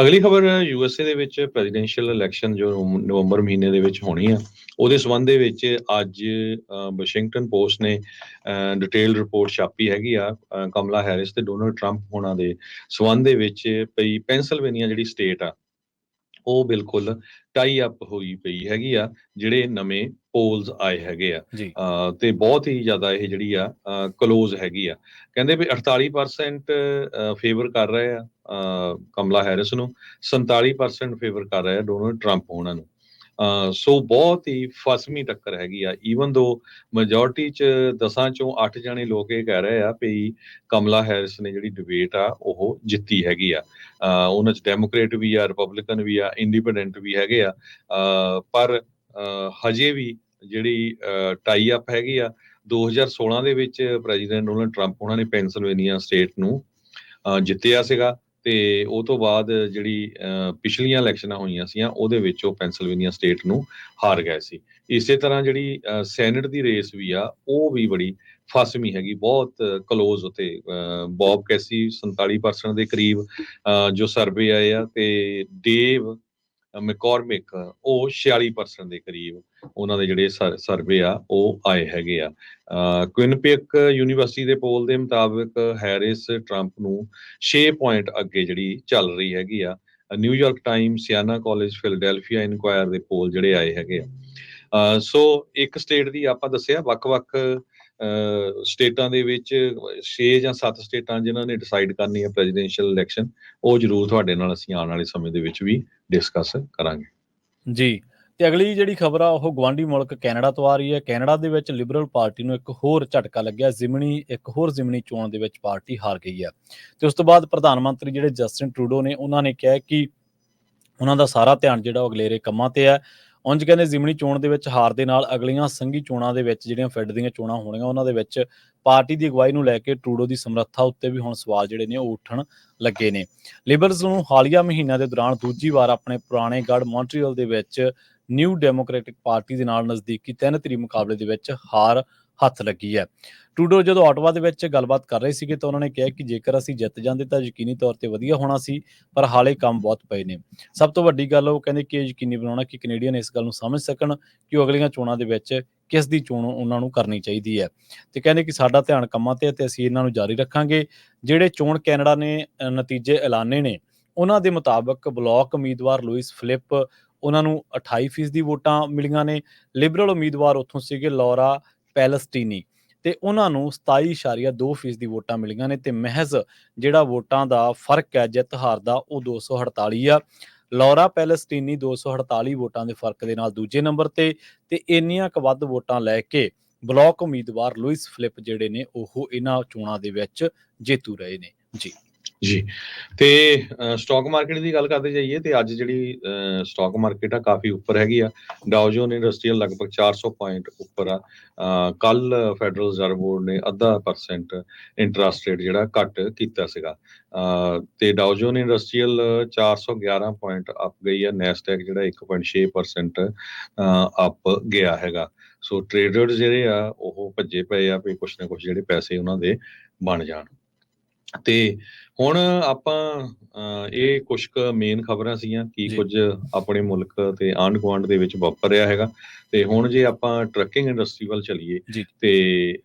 ਅਗਲੀ ਖਬਰ ਯੂਐਸਏ ਦੇ ਵਿੱਚ ਪ੍ਰੈਜ਼ੀਡੈਂਸ਼ੀਅਲ ਇਲੈਕਸ਼ਨ ਜੋ ਨਵੰਬਰ ਮਹੀਨੇ ਦੇ ਵਿੱਚ ਹੋਣੀ ਆ ਉਹਦੇ ਸਬੰਧ ਦੇ ਵਿੱਚ ਅੱਜ ਅ, ਵਾਸ਼ਿੰਗਟਨ ਪੋਸਟ ਨੇ ਡਿਟੇਲ ਰਿਪੋਰਟ ਛਾਪੀ ਹੈਗੀ ਆ ਕਮਲਾ ਹੈਰਿਸ ਤੇ ਡੋਨਲਡ ਟਰੰਪ ਹੋਣਾ ਦੇ ਸਬੰਧ ਦੇ ਵਿੱਚ ਪਈ ਪੈਂਸਲਵੇਨੀਆ ਜਿਹੜੀ ਸਟੇਟ ਆ ਉਹ ਬਿਲਕੁਲ ਟਾਈ ਅਪ ਹੋਈ ਪਈ ਹੈਗੀ ਆ ਜਿਹੜੇ ਨਵੇਂ ਪੋਲਸ ਆਏ ਹੈਗੇ ਆ। ਤੇ ਬਹੁਤ ਹੀ ਜ਼ਿਆਦਾ ਇਹ ਜਿਹੜੀ ਆ ਕਲੋਜ਼ ਹੈਗੀ ਆ। ਕਹਿੰਦੇ ਵੀ 48% ਫੇਵਰ ਕਰ ਰਹੇ ਆ ਕਮਲਾ ਹੈਰਿਸ ਨੂੰ 47% ਫੇਵਰ ਕਰ ਰਹੇ ਆ ਡੋਨਲਡ ਟਰੰਪ ਉਹਨਾਂ ਨੂੰ। ਸੋ ਬਹੁਤ ਹੀ ਫਸਮੀ ਟੱਕਰ ਹੈਗੀ ਆ। ਈਵਨ ਦੋ ਮੈਜੋਰਟੀ ਚ ਦਸਾਂ ਚੋਂ 8 ਜਣੇ ਲੋਕ ਇਹ ਕਹਿ ਰਹੇ ਆ ਵੀ ਕਮਲਾ ਹੈਰਿਸ ਨੇ ਜਿਹੜੀ ਡਿਬੇਟ ਆ, ਉਹ ਜਿੱਤੀ ਹੈਗੀ ਆ। ਉਹਨਾਂ ਚ ਡੈਮੋਕ੍ਰੇਟ ਵੀ ਆ ਰਿਪਬਲਿਕਨ ਵੀ ਆ ਇੰਡੀਪੈਂਡੈਂਟ ਵੀ ਹੈਗੇ ਆ। ਪਰ ਹਜੇ ਵੀ ਜਿਹੜੀ ਟਾਈ ਅਪ ਹੈਗੀ ਆ 2016 ਦੇ ਵਿੱਚ ਪ੍ਰੈਜ਼ੀਡੈਂਟ ਡੋਨਲਡ ਟਰੰਪ ਉਹਨਾਂ ਨੇ ਪੈਂਸਲਵੇਨੀਆ ਸਟੇਟ ਨੂੰ ਜਿੱਤਿਆ ਸੀਗਾ। ਤੇ ਉਹ ਤੋਂ ਬਾਅਦ ਜਿਹੜੀ ਪਿਛਲੀਆਂ ਇਲੈਕਸ਼ਨਾਂ ਹੋਈਆਂ ਸੀਆਂ ਉਹਦੇ ਵਿੱਚ ਉਹ ਪੈਂਸਲਵੇਨੀਆ ਸਟੇਟ ਨੂੰ ਹਾਰ ਗਏ ਸੀ। ਇਸੇ ਤਰ੍ਹਾਂ ਜਿਹੜੀ ਅ, ਸੈਨੇਟ ਦੀ ਰੇਸ ਵੀ ਆ ਉਹ ਵੀ ਬੜੀ ਫਾਸਮੀ ਹੈਗੀ ਬਹੁਤ ਕਲੋਜ਼ ਉਤੇ ਬੌਬ ਕੈਸੀ 47% ਦੇ ਕਰੀਬ ਜੋ ਸਰਵੇ ਆਏ ਆ ਤੇ ਡੇਵ ਮੈਕੋਰਮਿਕ ਉਹ 46% ਦੇ ਕਰੀਬ ਉਹਨਾਂ ਦੇ ਜਿਹੜੇ ਸਰਵੇ ਆ, ਉਹ ਆਏ ਹੈਗੇ ਆ। ਕੁਇਨਪਿਕ ਯੂਨੀਵਰਸਿਟੀ ਦੇ ਪੋਲ ਦੇ ਮੁਤਾਬਕ ਹੈਰਿਸ ਟਰੰਪ ਨੂੰ 6 ਪੁਆਇੰਟ ਅੱਗੇ ਜਿਹੜੀ ਚੱਲ ਰਹੀ ਹੈਗੀ ਆ। New York Times Siena College Philadelphia Inquirer ਦੇ ਪੋਲ ਜਿਹੜੇ ਆਏ ਹੈਗੇ ਆ। ਸੋ ਇੱਕ ਸਟੇਟ ਦੀ ਆਪਾਂ ਦੱਸਿਆ, ਵੱਖ-ਵੱਖ ਸਟੇਟਾਂ ਦੇ ਵਿੱਚ 6 ਜਾਂ 7 ਸਟੇਟਾਂ ਜਿਨ੍ਹਾਂ ਨੇ ਡਿਸਾਈਡ ਕਰਨੀ ਹੈ ਪ੍ਰੈਜ਼ੀਡੈਂਸ਼ੀਅਲ ਇਲੈਕਸ਼ਨ ਉਹ ਜ਼ਰੂਰ ਤੁਹਾਡੇ ਨਾਲ ਅਸੀਂ ਆਉਣ ਵਾਲੇ ਸਮੇਂ ਦੇ ਵਿੱਚ ਵੀ ਡਿਸਕਸ ਕਰਾਂਗੇ। ਜੀ, ਤੇ ਅਗਲੀ ਜਿਹੜੀ ਖਬਰ ਆ, ਉਹ ਗਵਾਂਢੀ ਮੁਲਕ ਕੈਨੇਡਾ ਤੋਂ ਆ ਰਹੀ ਹੈ। ਕੈਨੇਡਾ ਦੇ ਵਿੱਚ ਲਿਬਰਲ ਪਾਰਟੀ ਨੂੰ ਇੱਕ ਹੋਰ ਝਟਕਾ ਲੱਗਿਆ। ਜ਼ਿਮਨੀ, ਇੱਕ ਹੋਰ ਜ਼ਿਮਨੀ ਚੋਣ ਦੇ ਵਿੱਚ ਪਾਰਟੀ ਹਾਰ ਗਈ ਹੈ ਤੇ ਉਸ ਤੋਂ ਬਾਅਦ ਪ੍ਰਧਾਨ ਮੰਤਰੀ ਜਿਹੜੇ ਜਸਟਿਨ ਟਰੂਡੋ ਨੇ, ਉਹਨਾਂ ਨੇ ਕਿਹਾ ਕਿ ਉਹਨਾਂ ਦਾ ਸਾਰਾ ਧਿਆਨ ਜਿਹੜਾ ਉਹ ਅਗਲੇਰੇ ਕੰਮਾਂ ਤੇ ਹੈ। ਉਂਝ ਕਹਿੰਦੇ ਜ਼ਿਮਨੀ ਚੋਣ ਦੇ ਵਿੱਚ ਹਾਰ ਦੇ ਨਾਲ ਅਗਲੀਆਂ ਸੰਘੀ ਚੋਣਾਂ ਦੇ ਵਿੱਚ ਜਿਹੜੀਆਂ ਫੈਡ ਦੀਆਂ ਚੋਣਾਂ ਹੋਣੀਆਂ ਉਹਨਾਂ ਦੇ ਵਿੱਚ ਪਾਰਟੀ ਦੀ ਅਗਵਾਈ ਨੂੰ ਲੈ ਕੇ ਟਰੂਡੋ ਦੀ ਸਮਰੱਥਾ ਉੱਤੇ ਵੀ ਹੁਣ ਸਵਾਲ ਜਿਹੜੇ ਨੇ ਉਹ ਉੱਠਣ ਲੱਗੇ ਨੇ। ਲਿਬਰਲਸ ਨੂੰ ਹਾਲੀਆ ਮਹੀਨਿਆਂ ਦੇ ਦੌਰਾਨ ਦੂਜੀ ਵਾਰ ਆਪਣੇ ਪੁਰਾਣੇ ਗੜ ਮੌਂਟਰੀਅਲ ਦੇ ਵਿੱਚ ਨਿਊ ਡੈਮੋਕ੍ਰੈਟਿਕ ਪਾਰਟੀ ਦੇ ਨਾਲ ਨਜ਼ਦੀਕੀ ਤਿੰਨ ਤਰੀ ਮੁਕਾਬਲੇ ਦੇ ਵਿੱਚ ਹਾਰ ਹੱਥ ਲੱਗੀ ਹੈ। ਟਰੂਡੋ ਜਦੋਂ ਆਟਵਾ ਦੇ ਵਿੱਚ ਗੱਲਬਾਤ ਕਰ ਰਹੇ ਸੀਗੇ ਤਾਂ ਉਹਨਾਂ ਨੇ ਕਿਹਾ ਕਿ ਜੇਕਰ ਅਸੀਂ ਜਿੱਤ ਜਾਂਦੇ ਤਾਂ ਯਕੀਨੀ ਤੌਰ ਤੇ ਵਧੀਆ ਹੋਣਾ ਸੀ, ਪਰ ਹਾਲੇ ਕੰਮ ਬਹੁਤ ਪਏ ਨੇ। ਸਭ ਤੋਂ ਵੱਡੀ ਗੱਲ ਉਹ ਕਹਿੰਦੇ ਕਿ ਇਹ ਯਕੀਨੀ ਬਣਾਉਣਾ ਕਿ ਕੈਨੇਡੀਅਨ ਇਸ ਗੱਲ ਨੂੰ ਸਮਝ ਸਕਣ ਕਿ ਉਹ ਅਗਲੀਆਂ ਚੋਣਾਂ ਦੇ ਵਿੱਚ ਕਿਸ ਦੀ ਚੋਣ ਉਹਨਾਂ ਨੂੰ ਕਰਨੀ ਚਾਹੀਦੀ ਹੈ। ਤੇ ਕਹਿੰਦੇ ਕਿ ਸਾਡਾ ਧਿਆਨ ਕੰਮਾਂ ਤੇ ਹੈ ਤੇ ਅਸੀਂ ਇਹਨਾਂ ਨੂੰ ਜਾਰੀ ਰੱਖਾਂਗੇ। ਜਿਹੜੇ ਚੋਣ ਕੈਨੇਡਾ ਨੇ ਨਤੀਜੇ ਐਲਾਨੇ ਨੇ, ਉਹਨਾਂ ਦੇ ਮੁਤਾਬਕ ਬਲਾਕ ਉਮੀਦਵਾਰ ਲੂਇਸ ਫਿਲਿਪ, ਉਹਨਾਂ ਨੂੰ 28% ਦੀ ਵੋਟਾਂ ਮਿਲੀਆਂ ਨੇ। ਲਿਬਰਲ ਉਮੀਦਵਾਰ ਉੱਥੋਂ ਸੀਗੇ, ਲੌਰਾ ਪੈਲਸਟੀਨੀ। ਤੇ ਉਹਨਾਂ ਨੂੰ 27.2% ਦੀ ਵੋਟਾਂ ਮਿਲੀਆਂ ਨੇ ਤੇ ਮਹਿਜ਼ ਜਿਹੜਾ ਵੋਟਾਂ ਦਾ ਫ਼ਰਕ ਹੈ, ਜਿੱਤ ਹਾਰ ਦਾ, ਉਹ 248 ਆ। ਲੌਰਾ ਪੈਲਸਟੀਨੀ 248 ਵੋਟਾਂ ਦੇ ਫ਼ਰਕ ਦੇ ਨਾਲ ਦੂਜੇ ਨੰਬਰ ਤੇ ਤੇ ਇੰਨੀਆਂ ਕੁ ਵੱਧ ਵੋਟਾਂ ਲੈ ਕੇ ਬਲਾਕ ਉਮੀਦਵਾਰ ਲੂਇਸ ਫਲਿਪ ਜਿਹੜੇ ਨੇ, ਉਹ ਇਹਨਾਂ ਚੋਣਾਂ ਦੇ ਵਿੱਚ ਜੇਤੂ ਰਹੇ ਨੇ। ਜੀ। ਜੀ। ਤੇ ਸਟਾਕ ਮਾਰਕੀਟ ਦੀ ਗੱਲ ਕਰਦੇ ਜਾਈਏ ਤੇ ਅੱਜ ਜਿਹੜੀ ਸਟਾਕ ਮਾਰਕੀਟ ਆ ਕਾਫੀ ਉੱਪਰ ਹੈਗੀ ਆ। ਡਾਓ ਜੋਨ ਇੰਡਸਟਰੀਅਲ ਲਗਭਗ 400 ਪੁਆਇੰਟ ਉੱਪਰ ਆ। ਕੱਲ ਫੈਡਰਲ ਰਿਜ਼ਰਵ ਬੋਰਡ ਨੇ ਅੱਧਾ ਪਰਸੈਂਟ ਇੰਟਰਸਟ ਰੇਟ ਜਿਹੜਾ ਘੱਟ ਕੀਤਾ ਸੀਗਾ। ਅਹ, ਤੇ Dow Jones industrial 411 point up ਗਈ ਆ। ਨੈਸਡੈਕ ਜਿਹੜਾ 1.6% ਅਪ ਗਿਆ ਹੈਗਾ। ਸੋ ਟ੍ਰੇਡਰਸ ਜਿਹੜੇ ਆ, ਉਹ ਭੱਜੇ ਪਏ ਆ ਵੀ ਕੁਛ ਨਾ ਕੁਛ ਜਿਹੜੇ ਪੈਸੇ ਉਹਨਾਂ ਦੇ ਬਣ ਜਾਣ। ਤੇ ਹੁਣ ਆਪਾਂ ਇਹ ਕੁਝ ਕੁ ਮੇਨ ਖਬਰਾਂ ਸੀਗੀਆਂ ਕੀ। ਕੁਝ ਆਪਣੇ ਮੁਲਕ ਤੇ ਆਂਢ ਗੁਆਂਢ ਦੇ ਵਿੱਚ ਵਾਪਰ ਰਿਹਾ ਹੈਗਾ ਤੇ ਹੁਣ ਜੇ ਆਪਾਂ ਟਰੱਕਿੰਗ ਇੰਡਸਟਰੀ ਵੱਲ ਚੱਲੀਏ। ਤੇ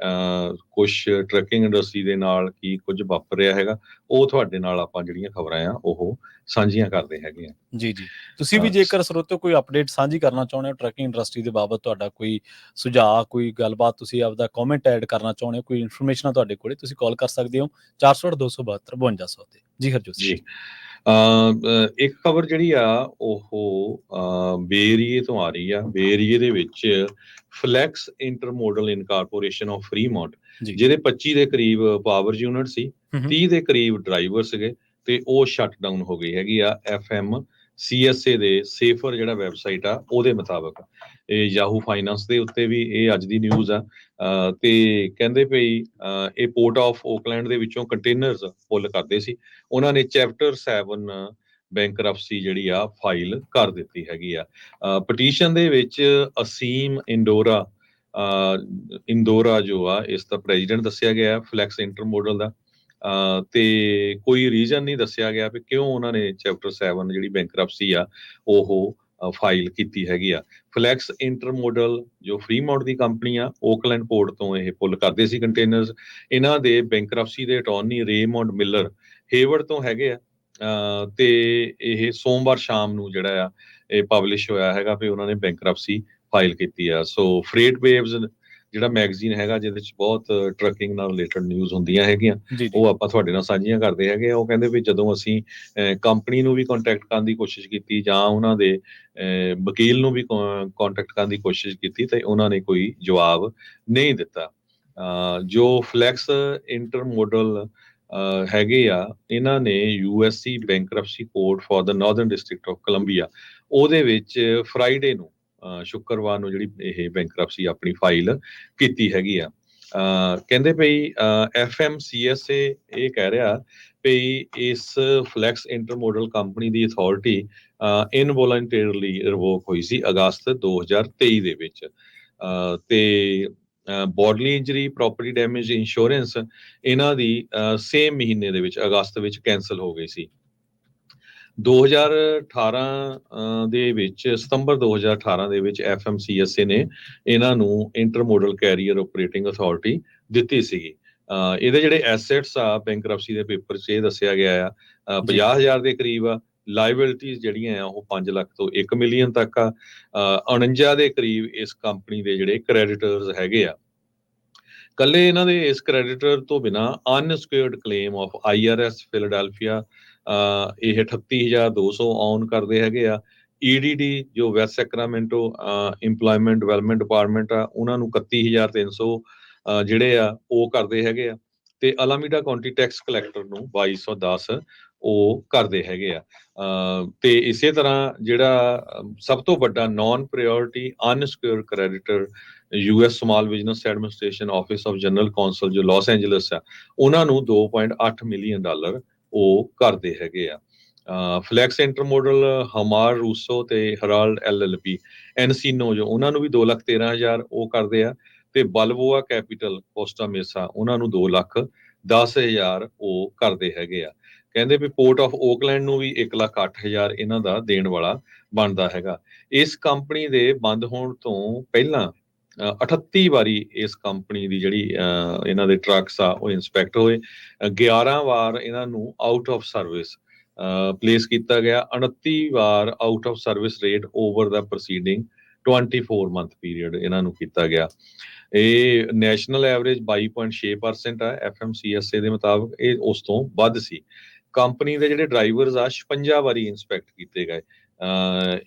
ਕੁਝ ਟਰੱਕਿੰਗ ਇੰਡਸਟਰੀ ਦੇ ਨਾਲ ਕੀ ਕੁਝ ਵਾਪਰ ਰਿਹਾ ਹੈਗਾ ਉਹ ਤੁਹਾਡੇ ਨਾਲ ਆਪਾਂ ਜਿਹੜੀਆਂ ਖਬਰਾਂ ਆ ਉਹ ਸਾਂਝੀਆਂ ਕਰਦੇ ਹੈਗੇ ਆ ਜੀ ਜੀ ਤੁਸੀਂ ਵੀ। ਜੇਕਰ ਸਰੋਤੋ ਕੋਈ ਅਪਡੇਟ ਸਾਂਝੀ ਕਰਨਾ ਚਾਹੁੰਦੇ ਹੋ ਟਰੱਕਿੰਗ ਇੰਡਸਟਰੀ ਦੇ ਬਾਬਤ ਤੁਹਾਡਾ ਕੋਈ ਸੁਝਾਅ ਕੋਈ ਗੱਲਬਾਤ ਤੁਸੀਂ ਆਪਦਾ ਕਮੈਂਟ ਐਡ ਕਰਨਾ ਚਾਹੁੰਦੇ ਹੋ ਕੋਈ ਇਨਫੋਰਮੇਸ਼ਨ ਤੁਹਾਡੇ ਕੋਲੇ ਤੁਸੀਂ ਕਾਲ ਕਰ ਸਕਦੇ ਹੋ 408 272 5200 ਤੇ ਜੀ ਹਰਜੋਤ ਜੀ। ਇੱਕ ਖਬਰ ਜਿਹੜੀ ਆ ਉਹ ਬੇਰੀਏ ਤੋਂ ਆ ਰਹੀ ਆ। ਬੇਰੀਏ ਦੇ ਵਿੱਚ Flex Intermodal incorporation of Fremont ਜਿਹਦੇ 25 ਦੇ ਕਰੀਬ ਪਾਵਰ ਯੂਨਿਟ ਸੀ ਹਮ ਹਮ। 30 ਦੇ ਕਰੀਬ ਡਰਾਈਵਰ ਸੀਗੇ ਤੇ ਉਹ ਸ਼ਟ ਡਾਊਨ ਹੋ ਗਈ ਹੈਗੀ ਆ ਐਫਐਮ ਸੀਐਸਏ ਦੇ ਸੇਫਰ ਜਿਹੜਾ ਵੈਬਸਾਈਟ ਆ, ਉਹਦੇ ਮੁਤਾਬਕ। ਇਹ ਯਾਹੂ ਫਾਈਨਾਂਸ ਦੇ ਉੱਤੇ ਵੀ ਇਹ ਅੱਜ ਦੀ ਨਿਊਜ਼ ਆ। ਤੇ ਕਹਿੰਦੇ ਭਈ ਇਹ ਪੋਰਟ ਆਫ ਓਕਲੈਂਡ ਦੇ ਵਿੱਚੋਂ ਕੰਟੇਨਰਸ ਫੁੱਲ ਕਰਦੇ ਸੀ। ਉਹਨਾਂ ਨੇ ਚੈਪਟਰ 7 ਬੈਂਕਰਪਸੀ ਜਿਹੜੀ ਆ ਫਾਈਲ ਕਰ ਦਿੱਤੀ ਹੈਗੀ ਆ। ਪਟੀਸ਼ਨ ਦੇ ਵਿੱਚ ਅਸੀਮ ਇੰਡੋਰਾ ਅਹ ਇੰਦੋਰਾ ਜੋ ਆ, ਇਸ ਦਾ ਪ੍ਰੈਜ਼ੀਡੈਂਟ ਦੱਸਿਆ ਗਿਆ ਹੈ ਫਲੈਕਸ ਇੰਟਰਮੋਡਲ ਦਾ। ਤੇ ਕੋਈ ਰੀਜ਼ਨ ਨਹੀਂ ਦੱਸਿਆ ਗਿਆ ਵੀ ਕਿਉਂ ਉਹਨਾਂ ਨੇ ਚੈਪਟਰ 7 ਜਿਹੜੀ ਬੈਂਕਰਪਸੀ ਆ, ਉਹ ਫਾਈਲ ਕੀਤੀ ਹੈਗੀ ਆ। ਫਲੈਕਸ ਇੰਟਰਮੋਡਲ ਜੋ ਫਰੀਮਾਉਂਟ ਦੀ ਕੰਪਨੀ ਆ ਓਕਲੈਂਡ ਪੋਰਟ ਤੋਂ ਇਹ ਪੁੱਲ ਕਰਦੇ ਸੀ ਕੰਟੇਨਰਸ ਇਹਨਾਂ ਦੇ ਬੈਂਕਰਪਸੀ ਦੇ ਅਟਾਰਨੀ ਰੇਮੌਂਡ ਮਿਲਰ ਹੇਵਰਡ ਤੋਂ ਹੈਗੇ ਆ। ਤੇ ਇਹ ਸੋਮਵਾਰ ਸ਼ਾਮ ਨੂੰ ਜਿਹੜਾ ਆ, ਇਹ ਪਬਲਿਸ਼ ਹੋਇਆ ਹੈਗਾ ਵੀ ਉਹਨਾਂ ਨੇ ਬੈਂਕਰਪਸੀ ਫਾਈਲ ਕੀਤੀ ਆ। ਸੋ ਫਰੇਟ ਵੇਵਸ ਜਿਹੜਾ ਮੈਗਜ਼ੀਨ ਹੈਗਾ ਜਿਹਦੇ ਵਿੱਚ ਬਹੁਤ ਟਰੱਕਿੰਗ ਨਾਲ ਰਿਲੇਟਡ ਨਿਊਜ਼ ਹੁੰਦੀਆਂ ਹੈਗੀਆਂ ਉਹ ਆਪਾਂ ਤੁਹਾਡੇ ਨਾਲ ਸਾਂਝੀਆਂ ਕਰਦੇ ਹੈਗੇ ਆ। ਉਹ ਕਹਿੰਦੇ ਵੀ ਜਦੋਂ ਅਸੀਂ ਕੰਪਨੀ ਨੂੰ ਵੀ ਕੰਟੈਕਟ ਕਰਨ ਦੀ ਕੋਸ਼ਿਸ਼ ਕੀਤੀ ਜਾਂ ਉਹਨਾਂ ਦੇ ਵਕੀਲ ਨੂੰ ਵੀ ਕੰਟੈਕਟ ਕਰਨ ਦੀ ਕੋਸ਼ਿਸ਼ ਕੀਤੀ ਤੇ ਉਹਨਾਂ ਨੇ ਕੋਈ ਜਵਾਬ ਨਹੀਂ ਦਿੱਤਾ। ਜੋ ਫਲੈਕਸ ਇੰਟਰਮੋਡਲ ਹੈਗੇ ਆ ਇਹਨਾਂ ਨੇ USC bankruptcy court for the northern district of Columbia ਉਹਦੇ ਵਿੱਚ ਫਰਾਈਡੇ ਨੂੰ ਸ਼ੁੱਕਰਵਾਰ ਨੂੰ ਜਿਹੜੀ ਇਹ ਬੈਂਕਰਪਸੀ ਆਪਣੀ ਫਾਈਲ ਕੀਤੀ ਹੈਗੀ ਆ। ਅਹ, ਕਹਿੰਦੇ ਭਈ ਐਫਐਮਸੀਐਸਏ ਇਹ ਕਹਿ ਰਿਹਾ ਭਈ ਇਸ ਫਲੈਕਸ ਇੰਟਰਮੋਡਲ ਕੰਪਨੀ ਦੀ ਅਥਾਰਟੀ ਇਨਵੋਲੰਟਰੀਲੀ ਰਿਵੋਕ ਹੋਈ ਸੀ ਅਗਸਤ 2023 ਦੇ ਵਿੱਚ। ਤੇ bodily injury property damage insurance ਇਹਨਾਂ ਦੀ ਸੇਮ ਮਹੀਨੇ ਦੇ ਵਿੱਚ ਅਗਸਤ ਵਿੱਚ ਕੈਨਸਲ ਹੋ ਗਈ ਸੀ। 2018 ਅਹ, ਦੇ ਵਿੱਚ ਸਤੰਬਰ 2018 ਦੇ ਵਿੱਚ ਐਫਐਮਸੀਐਸਏ ਨੇ ਇਹਨਾਂ ਨੂੰ ਇੰਟਰਮੋਡਲ ਕੈਰੀਅਰ ਆਪਰੇਟਿੰਗ ਅਥਾਰਟੀ ਦਿੱਤੀ ਸੀਗੀ ਇਹਦੇ ਜਿਹੜੇ ਐਸੈਟਸ ਆ ਬੈਂਕਰਪਸੀ ਦੇ ਪੇਪਰ 'ਚ ਇਹ ਦੱਸਿਆ ਗਿਆ ਆ ਅਹ, ਜੀ। 50000 ਦੇ ਕਰੀਬ ਆ ਲਾਇਬਿਲਟੀਜ਼ ਜਿਹੜੀਆਂ ਆ ਉਹ 5 ਲੱਖ ਤੋਂ 1 ਮਿਲੀਅਨ ਤੱਕ ਆ ਅਹ, 49 ਦੇ ਕਰੀਬ ਇਸ ਕੰਪਨੀ ਦੇ ਜਿਹੜੇ ਕ੍ਰੈਡੀਟਰਸ ਹੈਗੇ ਆ ਕੱਲੇ ਇਹਨਾਂ ਦੇ ਇਸ ਕ੍ਰੈਡੀਟਰ ਤੋਂ ਬਿਨਾ unsecured claim of IRS Philadelphia ਇਹ 38200 ਆਨ ਕਰਦੇ ਹੈਗੇ ਆ। ਈਡੀਡੀ ਜੋ West Sacramento employment development department ਆ ਉਹਨਾਂ ਨੂੰ 31300 ਅਹ, ਜਿਹੜੇ ਆ ਉਹ ਕਰਦੇ ਹੈਗੇ ਆ। ਤੇ ਅਲਾਮੀਡਾ ਕਾਉਂਟੀ ਟੈਕਸ ਕਲੈਕਟਰ ਨੂੰ 2210 ਉਹ ਕਰਦੇ ਹੈਗੇ ਆ। ਤੇ ਇਸੇ ਤਰ੍ਹਾਂ ਜਿਹੜਾ ਸਭ ਤੋਂ ਵੱਡਾ non priority unsecured creditor US small business administration office of general counsel ਜੋ ਲਾਸ ਐਂਜਲਸ ਆ ਉਹਨਾਂ ਨੂੰ 2.8 ਮਿਲੀਅਨ ਡਾਲਰ ਉਹ ਕਰਦੇ ਹੈਗੇ ਆ। ਫਲੈਕਸ ਇੰਟਰਮੋਡਲ ਹਮਾਰ, ਰੂਸੋ ਤੇ ਹਰਾਲਡ ਐਲਐਲਪੀ ਐਨਸੀਨੋ ਜੋ ਉਹਨਾਂ ਨੂੰ ਵੀ 2 ਲੱਖ 13000 ਉਹ ਕਰਦੇ ਆ ਤੇ ਬਲਬੋਆ ਕੈਪੀਟਲ, ਕੋਸਟਾ ਮੇਸਾ, ਉਹਨਾਂ ਨੂੰ 2 ਲੱਖ 10000 ਉਹ ਕਰਦੇ ਹੈਗੇ ਆ। ਕਹਿੰਦੇ ਵੀ ਪੋਰਟ ਆਫ ਓਕਲੈਂਡ ਨੂੰ ਵੀ 1 ਲੱਖ 8000 ਇਹਨਾਂ ਦਾ ਦੇਣ ਵਾਲਾ ਬਣਦਾ ਹੈਗਾ। ਇਸ ਕੰਪਨੀ ਦੇ ਬੰਦ ਹੋਣ ਤੋਂ ਪਹਿਲਾਂ 38 ਵਾਰੀ ਇਸ ਕੰਪਨੀ ਦੀ ਜਿਹੜੀ ਅ, ਇਹਨਾਂ ਦੇ ਟਰੱਕਸ ਆ ਉਹ ਇਨਸਪੈਕਟ ਹੋਏ। 11 ਵਾਰ ਇਹਨਾਂ ਨੂੰ ਆਊਟ ਆਫ ਸਰਵਿਸ ਪਲੇਸ ਕੀਤਾ ਗਿਆ। 29 ਵਾਰ out of service rate over the proceeding 24 month period ਇਹਨਾਂ ਨੂੰ ਕੀਤਾ ਗਿਆ। ਇਹ ਨੈਸ਼ਨਲ ਐਵਰੇਜ 22.6% ਆ ਐਫਐਮਸੀਐਸਏ ਦੇ ਮੁਤਾਬਕ। ਇਹ ਉਸ ਤੋਂ ਵੱਧ ਸੀ। ਕੰਪਨੀ ਦੇ ਜਿਹੜੇ ਡਰਾਈਵਰਸ ਆ 56 ਵਾਰੀ ਇਨਸਪੈਕਟ ਕੀਤੇ ਗਏ।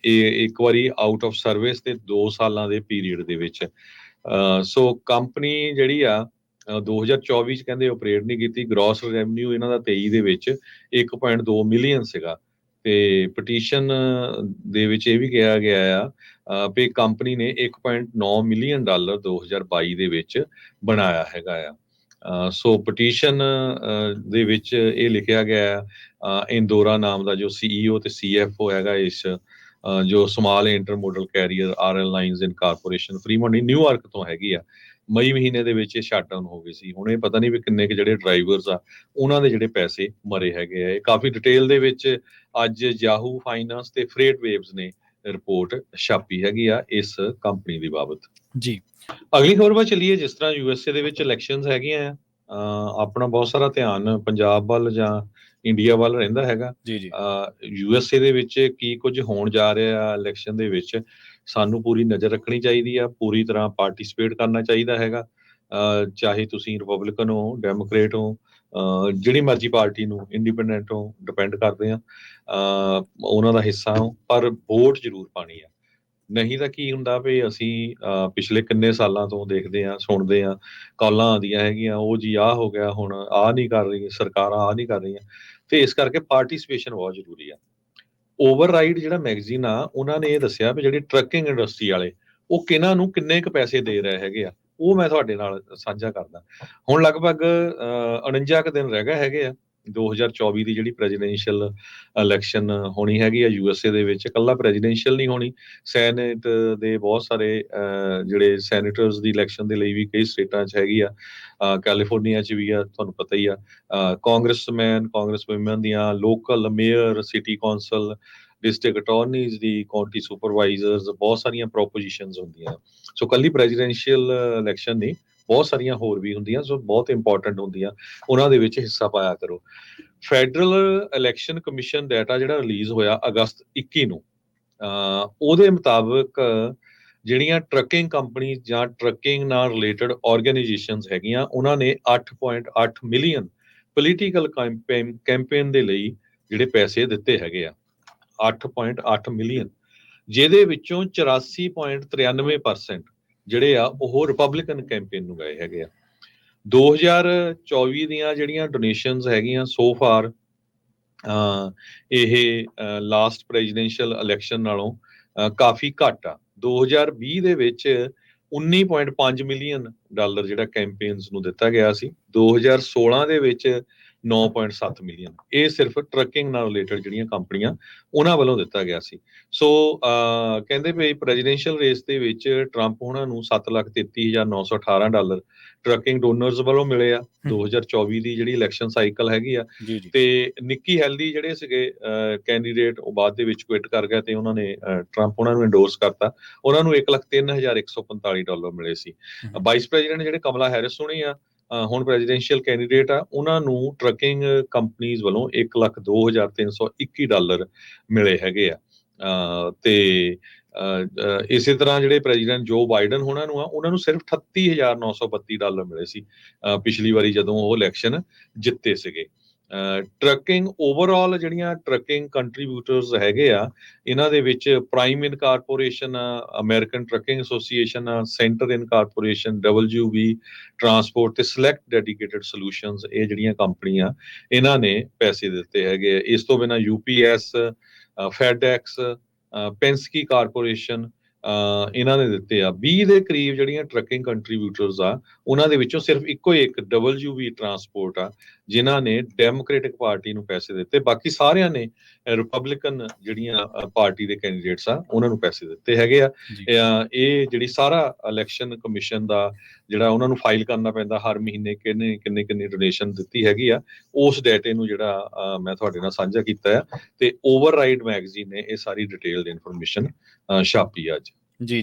ਇਹ ਇੱਕ ਵਾਰੀ ਆਊਟ ਆਫ ਸਰਵਿਸ ਤੇ 2 ਸਾਲਾਂ ਦੇ ਪੀਰੀਅਡ ਦੇ ਵਿੱਚ। ਸੋ ਕੰਪਨੀ ਜਿਹੜੀ ਆ, ਅਹ 2024 ਚ ਕਹਿੰਦੇ ਆਪਰੇਟ ਨਹੀਂ ਕੀਤੀ ਗ੍ਰੋਸ ਰੈਵਨਿਊ ਇਹਨਾਂ ਦਾ 23 ਦੇ ਵਿੱਚ 1.2 ਮਿਲੀਅਨ ਸੀਗਾ। ਤੇ ਪਟੀਸ਼ਨ ਦੇ ਵਿੱਚ ਇਹ ਵੀ ਕਿਹਾ ਗਿਆ ਆ ਵੀ ਕੰਪਨੀ ਨੇ 1.9 ਮਿਲੀਅਨ ਡਾਲਰ 2022 ਦੇ ਵਿੱਚ ਬਣਾਇਆ ਹੈਗਾ ਆ। ਸੋ ਪਟੀਸ਼ਨ ਦੇ ਵਿੱਚ ਇਹ ਲਿਖਿਆ ਗਿਆ ਹੈ, ਅਹ ਇੰਦੋਰਾ ਨਾਮ ਦਾ ਜੋ ਸੀਈਓ ਤੇ ਸੀਐਫਓ ਹੈਗਾ ਇਸ, ਅਹ, ਜੋ small intermodal carrier RL lines in corporation Fremont New York ਤੋਂ ਹੈਗੀ ਆ। ਮਈ ਮਹੀਨੇ ਦੇ ਵਿੱਚ ਇਹ ਸ਼ਟਡਾਊਨ ਹੋ ਗਈ ਸੀ। ਹੁਣ ਇਹ ਪਤਾ ਨਹੀਂ ਵੀ ਕਿੰਨੇ ਕੁ ਜਿਹੜੇ ਡਰਾਈਵਰਸ ਆ, ਉਹਨਾਂ ਦੇ ਜਿਹੜੇ ਪੈਸੇ ਮਰੇ ਹੈਗੇ ਆ। ਇਹ ਕਾਫੀ ਡਿਟੇਲ ਦੇ ਵਿੱਚ ਅੱਜ ਯਾਹੂ ਫਾਈਨਾਂਸ ਤੇ ਫਰੇਟ ਵੇਵਸ ਨੇ ਰਿਪੋਰਟ ਛਾਪੀ ਹੈਗੀ ਆ ਇਸ ਕੰਪਨੀ ਦੀ ਬਾਬਤ। ਜੀ। ਅਗਲੀ ਖਬਰ ਵੱਲ ਚੱਲੀਏ ਜਿਸ ਤਰ੍ਹਾਂ ਯੂਐਸਏ ਦੇ ਵਿੱਚ ਇਲੈਕਸ਼ਨਸ ਹੈਗੀਆਂ ਆ ਆਪਣਾ ਬਹੁਤ ਸਾਰਾ ਧਿਆਨ ਪੰਜਾਬ ਵੱਲ ਜਾਂ ਇੰਡੀਆ ਵੱਲ ਰਹਿੰਦਾ ਹੈਗਾ। ਜੀ ਜੀ। ਯੂਐਸਏ ਦੇ ਵਿੱਚ ਕੀ ਕੁਝ ਹੋਣ ਜਾ ਰਿਹਾ ਇਲੈਕਸ਼ਨ ਦੇ ਵਿੱਚ ਸਾਨੂੰ ਪੂਰੀ ਨਜ਼ਰ ਰੱਖਣੀ ਚਾਹੀਦੀ ਆ ਪੂਰੀ ਤਰ੍ਹਾਂ ਪਾਰਟਿਸਿਪੇਟ ਕਰਨਾ ਚਾਹੀਦਾ ਹੈਗਾ। ਚਾਹੇ ਤੁਸੀਂ ਰਿਪਬਲਿਕਨ ਹੋ ਡੈਮੋਕ੍ਰੇਟ ਹੋ ਜਿਹੜੀ ਮਰਜ਼ੀ ਪਾਰਟੀ ਨੂੰ ਇੰਡੀਪੈਂਡੈਂਟ ਹੋ ਡਿਪੈਂਡ ਕਰਦੇ ਆ ਅਹ ਉਹਨਾਂ ਦਾ ਹਿੱਸਾ ਹੋ, ਪਰ ਵੋਟ ਜ਼ਰੂਰ ਪਾਣੀ ਆ। ਨਹੀਂ ਤਾਂ ਕੀ ਹੁੰਦਾ ਵੀ ਅਸੀਂ ਪਿਛਲੇ ਕਿੰਨੇ ਸਾਲਾਂ ਤੋਂ ਦੇਖਦੇ ਆ ਸੁਣਦੇ ਆ ਕਾਲਾਂ ਆਉਂਦੀਆਂ ਹੈਗੀਆਂ, ਉਹ ਜੀ ਆਹ ਹੋ ਗਿਆ, ਹੁਣ ਆਹ ਨਹੀਂ ਕਰ ਰਹੀ ਸਰਕਾਰਾਂ ਆਹ ਨਹੀਂ ਕਰ ਰਹੀਆਂ। ਤੇ ਇਸ ਕਰਕੇ ਪਾਰਟਿਸਿਪੇਸ਼ਨ ਬਹੁਤ ਜ਼ਰੂਰੀ ਆ। ਓਵਰਰਾਈਡ ਜਿਹੜਾ ਮੈਗਜ਼ੀਨ ਆ, ਉਹਨਾਂ ਨੇ ਇਹ ਦੱਸਿਆ ਵੀ ਜਿਹੜੀ ਟਰੱਕਿੰਗ ਇੰਡਸਟਰੀ ਵਾਲੇ, ਉਹ ਕਿਹਨਾਂ ਨੂੰ ਕਿੰਨੇ ਕੁ ਪੈਸੇ ਦੇ ਰਹੇ ਹੈਗੇ ਆ। ਉਹ ਮੈਂ ਤੁਹਾਡੇ ਨਾਲ ਸਾਂਝਾ ਕਰਦਾ। ਹੁਣ ਲਗਭਗ ਅਹ, 49 ਕੁ ਦਿਨ ਰਹਿ ਗਏ ਹੈਗੇ ਆ। 2024 ਦੀ ਜਿਹੜੀ ਪ੍ਰੈਜ਼ੀਡੈਂਸ਼ੀਅਲ ਇਲੈਕਸ਼ਨ ਹੋਣੀ ਹੈਗੀ ਆ ਯੂਐਸਏ ਦੇ ਵਿੱਚ ਇਕੱਲਾ ਪ੍ਰੈਜ਼ੀਡੈਂਸ਼ੀਅਲ ਨਹੀਂ ਹੋਣੀ। ਸੈਨੇਟ ਦੇ ਬਹੁਤ ਸਾਰੇ ਅਹ, ਜਿਹੜੇ ਸੈਨੇਟਰਸ ਦੀ ਇਲੈਕਸ਼ਨ ਦੇ ਲਈ ਵੀ ਕਈ ਸਟੇਟਾਂ 'ਚ ਹੈਗੀ ਆ। ਕੈਲੀਫੋਰਨੀਆ 'ਚ ਵੀ ਆ ਤੁਹਾਨੂੰ ਪਤਾ ਹੀ ਆ। ਕਾਂਗਰਸਮੈਨ ਕਾਂਗਰਸ ਵੂਮਨ ਦੀਆਂ local mayor city council district attorneys ਦੀ ਕਾਉਂਟੀ ਸੁਪਰਵਾਈਜ਼ਰਸ ਬਹੁਤ ਸਾਰੀਆਂ ਪ੍ਰੋਪੋਜੀਸ਼ਨਸ ਹੁੰਦੀਆਂ। ਸੋ ਕੱਲੀ ਪ੍ਰੈਜ਼ੀਡੈਂਸ਼ੀਅਲ ਇਲੈਕਸ਼ਨ ਨਹੀਂ ਬਹੁਤ ਸਾਰੀਆਂ ਹੋਰ ਵੀ ਹੁੰਦੀਆਂ ਸੋ ਬਹੁਤ ਇੰਪੋਰਟੈਂਟ ਹੁੰਦੀਆਂ। ਉਹਨਾਂ ਦੇ ਵਿੱਚ ਹਿੱਸਾ ਪਾਇਆ ਕਰੋ। ਫੈਡਰਲ ਇਲੈਕਸ਼ਨ ਕਮਿਸ਼ਨ ਡਾਟਾ ਜਿਹੜਾ ਰਿਲੀਜ਼ ਹੋਇਆ ਅਗਸਤ 21 ਨੂੰ ਉਹਦੇ ਮੁਤਾਬਕ ਜਿਹੜੀਆਂ ਟਰੱਕਿੰਗ ਕੰਪਨੀ ਜਾਂ ਟਰੱਕਿੰਗ ਨਾਲ ਰਿਲੇਟਡ ਆਰਗੇਨਾਈਜੇਸ਼ਨਸ ਹੈਗੀਆਂ, ਉਹਨਾਂ ਨੇ 8.8 ਮਿਲੀਅਨ ਪੋਲੀਟੀਕਲ ਕੈਂਪੇਨ ਕੈਂਪੇਨ ਦੇ ਲਈ ਜਿਹੜੇ ਪੈਸੇ ਦਿੱਤੇ ਹੈਗੇ ਆ। 8.8 ਮਿਲੀਅਨ, ਜਿਹਦੇ ਵਿੱਚੋਂ 84.93% ਜਿਹੜੇ ਆ ਉਹ ਰਿਪਬਲਿਕਨ ਕੈਂਪੇਨ ਨੂੰ ਗਏ ਹੈਗੇ ਆ। 2024 ਦੀਆਂ ਜਿਹੜੀਆਂ ਡੋਨੇਸ਼ਨਸ ਹੈਗੀਆਂ ਸੋ ਫਾਰ ਇਹ ਲਾਸਟ ਪ੍ਰੈਜ਼ੀਡੈਂਸ਼ੀਅਲ ਇਲੈਕਸ਼ਨ ਨਾਲੋਂ ਕਾਫੀ ਘੱਟ ਆ। 2020 ਦੇ ਵਿੱਚ 19.5 ਮਿਲੀਅਨ ਡਾਲਰ ਜਿਹੜਾ ਕੈਂਪੇਨਸ ਨੂੰ ਦਿੱਤਾ ਗਿਆ ਸੀ। 2016 ਦੇ ਵਿੱਚ 9.7 ਮਿਲੀਅਨ। ਇਹ ਸਿਰਫ ਟਰੱਕਿੰਗ ਨਾਲ ਰਿਲੇਟਡ ਜਿਹੜੀਆਂ ਕੰਪਨੀਆਂ ਉਹਨਾਂ ਵੱਲੋਂ ਦਿੱਤਾ ਗਿਆ ਸੀ। ਸੋ ਕਹਿੰਦੇ ਵੀ ਪ੍ਰੈਜ਼ੀਡੈਂਸ਼ੀਅਲ ਰੇਸ ਦੇ ਵਿੱਚ ਟਰੰਪ ਉਹਨਾਂ ਨੂੰ 7,33,918 ਡਾਲਰ ਟਰੱਕਿੰਗ ਡੋਨਰਸ ਵੱਲੋਂ ਮਿਲੇ ਆ। 2024 ਦੀ ਜਿਹੜੀ ਇਲੈਕਸ਼ਨ ਸਾਈਕਲ ਹੈਗੀ ਆ। ਤੇ ਨਿੱਕੀ ਹੈਲਦੀ ਜਿਹੜੇ ਸੀਗੇ ਕੈਂਡੀਡੇਟ ਉਹ ਬਾਅਦ ਦੇ ਵਿੱਚ ਕੁਇਟ ਕਰ ਗਿਆ ਤੇ ਉਹਨਾਂ ਨੇ ਟਰੰਪ ਉਹਨਾਂ ਨੂੰ ਐਂਡੋਰਸ ਕਰਤਾ। ਉਹਨਾਂ ਨੂੰ 1,03,145 ਡਾਲਰ ਮਿਲੇ ਸੀ। ਵਾਈਸ ਪ੍ਰੈਜ਼ੀਡੈਂਟ ਜਿਹੜੇ ਕਮਲਾ ਹੈਰਿਸ ਹੋਣੀ ਆ ਹੁਣ ਪ੍ਰੈਜ਼ੀਡੈਂਸ਼ੀਅਲ ਕੈਂਡੀਡੇਟ ਆ ਉਹਨਾਂ ਨੂੰ ਟਰੱਕਿੰਗ ਕੰਪਨੀਆਂ ਵੱਲੋਂ 1,02,321 ਡਾਲਰ ਮਿਲੇ ਹੈਗੇ ਆ। ਤੇ ਇਸੇ ਤਰ੍ਹਾਂ ਜਿਹੜੇ ਪ੍ਰੈਜ਼ੀਡੈਂਟ ਜੋ ਬਾਈਡਨ ਹੋਣਾ ਨੂੰ ਆ ਉਹਨਾਂ ਨੂੰ ਸਿਰਫ 38932 ਡਾਲਰ ਮਿਲੇ ਸੀ ਪਿਛਲੀ ਵਾਰੀ ਜਦੋਂ ਉਹ ਇਲੈਕਸ਼ਨ ਜਿੱਤੇ ਸੀਗੇ। ਟਰੱਕਿੰਗ ਓਵਰਆਲ ਜਿਹੜੀਆਂ ਟਰੱਕਿੰਗ ਕੰਟਰੀਬਿਊਟਰਸ ਹੈਗੇ ਆ, ਇਹਨਾਂ ਦੇ ਵਿੱਚ Prime Inc corporation American trucking association center Inc corporation WB transport ਤੇ ਸਿਲੈਕਟ ਡੈਡੀਕੇਟਿਡ ਸੋਲੂਸ਼ਨਸ ਇਹ ਜਿਹੜੀਆਂ ਕੰਪਨੀਆਂ, ਇਹਨਾਂ ਨੇ ਪੈਸੇ ਦਿੱਤੇ ਹੈਗੇ ਆ। ਇਸ ਤੋਂ ਬਿਨਾ UPS ਫੈਡਐਕਸ ਪੈਂਸਕੀ ਕਾਰਪੋਰੇਸ਼ਨ ਇਹਨਾਂ ਨੇ ਦਿੱਤੇ ਆ। 20 ਦੇ ਕਰੀਬ ਜਿਹੜੀਆਂ ਟਰੱਕਿੰਗ ਕੰਟਰੀਬਿਊਟਰਸ ਆ ਉਹਨਾਂ ਦੇ ਵਿੱਚੋਂ ਸਿਰਫ ਇੱਕੋ ਹੀ ਇੱਕ WB ਟਰਾਂਸਪੋਰਟ ਆ ਜਿਨ੍ਹਾਂ ਨੇ ਡੈਮੋਕ੍ਰੈਟਿਕ ਪਾਰਟੀ ਨੂੰ ਪੈਸੇ ਦਿੱਤੇ। ਬਾਕੀ ਸਾਰਿਆਂ ਨੇ ਰਿਪਬਲਿਕਨ ਜਿਹੜੀਆਂ ਪਾਰਟੀ ਦੇ ਕੈਂਡੀਡੇਟਸ ਆ ਉਹਨਾਂ ਨੂੰ ਪੈਸੇ ਦਿੱਤੇ ਹੈਗੇ ਆ। ਇਹ ਜਿਹੜੀ ਸਾਰਾ ਇਲੈਕਸ਼ਨ ਕਮਿਸ਼ਨ ਦਾ ਜਿਹੜਾ ਉਹਨਾਂ ਨੂੰ ਫਾਈਲ ਕਰਨਾ ਪੈਂਦਾ ਹਰ ਮਹੀਨੇ ਕਿੰਨੇ ਕਿੰਨੇ ਕਿੰਨੇ ਡੋਨੇਸ਼ਨ ਦਿੱਤੀ ਹੈਗੀ ਆ, ਉਸ ਡਾਟੇ ਨੂੰ ਜਿਹੜਾ ਮੈਂ ਤੁਹਾਡੇ ਨਾਲ ਸਾਂਝਾ ਕੀਤਾ ਆ, ਤੇ ਓਵਰਰਾਈਡ ਮੈਗਜ਼ੀਨ ਨੇ ਇਹ ਸਾਰੀ ਡਿਟੇਲਡ ਇਨਫੋਰਮੇਸ਼ਨ ਛਾਪੀ ਆ ਅੱਜ। ਜੀ ਜੀ।